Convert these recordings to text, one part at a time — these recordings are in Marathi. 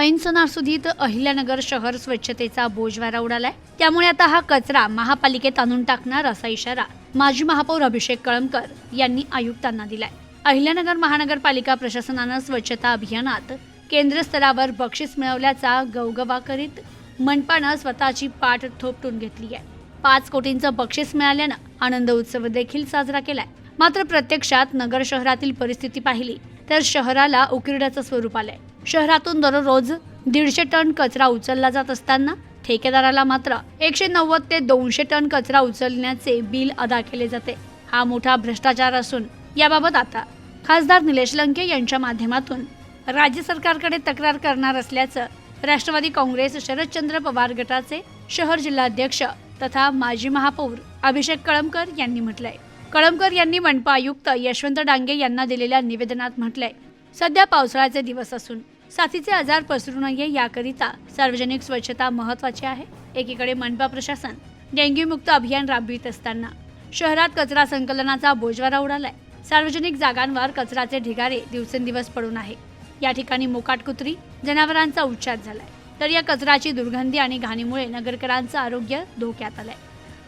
ऐन सणासुदीत अहिल्यानगर शहर स्वच्छतेचा बोजवारा उडालाय. त्यामुळे आता हा कचरा महापालिकेत आणून टाकणार असा इशारा माजी महापौर अभिषेक कळमकर यांनी आयुक्तांना दिलाय. अहिल्यानगर महानगरपालिका प्रशासनानं स्वच्छता अभियानात केंद्र स्तरावर बक्षीस मिळवल्याचा गवगवा करीत मनपानं स्वतःची पाठ थोपटून घेतली आहे पाच कोटींचं बक्षीस मिळाल्यानं आनंद उत्सव देखील साजरा केलाय. मात्र प्रत्यक्षात नगर शहरातील परिस्थिती पाहिली तर शहराला उकिरड्याचं स्वरूप आलंय. शहरातून दररोज दीडशे टन कचरा उचलला जात असताना ठेकेदाराला मात्र एकशे नव्वद ते दोनशे टन कचरा उचलण्याचे बिल अदा केले जाते. हा मोठा भ्रष्टाचार असून याबाबत आता खासदार निलेश लंके यांच्या माध्यमातून राज्य सरकारकडे तक्रार करणार असल्याचं राष्ट्रवादी काँग्रेस शरदचंद्र पवार गटाचे शहर जिल्हाध्यक्ष तथा माजी महापौर अभिषेक कळमकर यांनी म्हटलंय. कळमकर यांनी मनपा आयुक्त यशवंत डांगे यांना दिलेल्या निवेदनात म्हटलंय सध्या पावसाळ्याचे दिवस असून साथीचे आजार पसरू नये याकरिता सार्वजनिक स्वच्छता महत्वाची आहे. एकीकडे मनपा प्रशासन डेंग्यूमुक्त अभियान राबवित असताना शहरात कचरा संकलनाचा बोजवारा उडालाय. सार्वजनिक जागांवर कचऱ्याचे ढिगारे दिवसेंदिवस पडून आहे. या ठिकाणी मोकाट कुत्री जनावरांचा उच्चार झालाय. तर या कचऱ्याची दुर्गंधी आणि घाणीमुळे नगरकरांचं आरोग्य धोक्यात आलंय.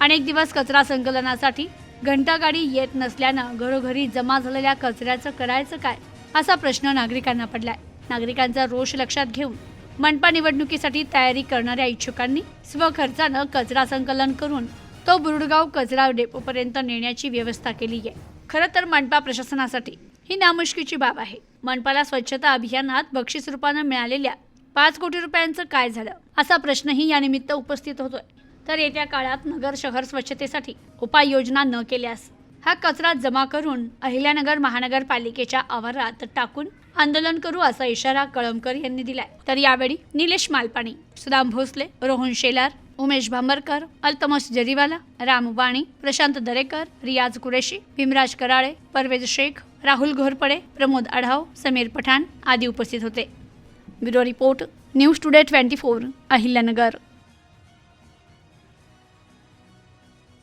अनेक दिवस कचरा संकलनासाठी घंटागाडी येत नसल्यानं घरोघरी जमा झालेल्या कचऱ्याचं करायचं काय? असा प्रश्न नागरिकांना पडलाय. नागरिकांचा रोष लक्षात घेऊन मनपा निवडणुकीसाठी तयारी करणाऱ्या इच्छुकांनी स्वखर्चानं कचरा संकलन करून तो बुरुडगाव कचरा डेपोपर्यंत नेण्याची व्यवस्था केली आहे. खरं तर मनपा प्रशासनासाठी ही नामुष्कीची बाब आहे. मनपाला स्वच्छता अभियानात बक्षीस रूपानं मिळालेल्या पाच कोटी रुपयांचं काय झालं असा प्रश्नही यानिमित्त उपस्थित होतोय. तर येत्या काळात नगर शहर स्वच्छतेसाठी उपाययोजना न केल्यास हा कचरा जमा करून अहिल्यानगर महानगरपालिकेच्या आवारात टाकून आंदोलन करू असा इशारा कळमकर यांनी दिलाय. तर यावेळी निलेश मालपाणी सुदाम भोसले रोहन शेलार उमेश भांबरकर अल्तमस जरीवाला राम वाणी प्रशांत दरेकर रियाज कुरेशी भीमराज कराळे परवेज शेख राहुल घोरपडे प्रमोद आढाव समीर पठाण आदी उपस्थित होते. Bureau report news today twenty four Ahilyanagar.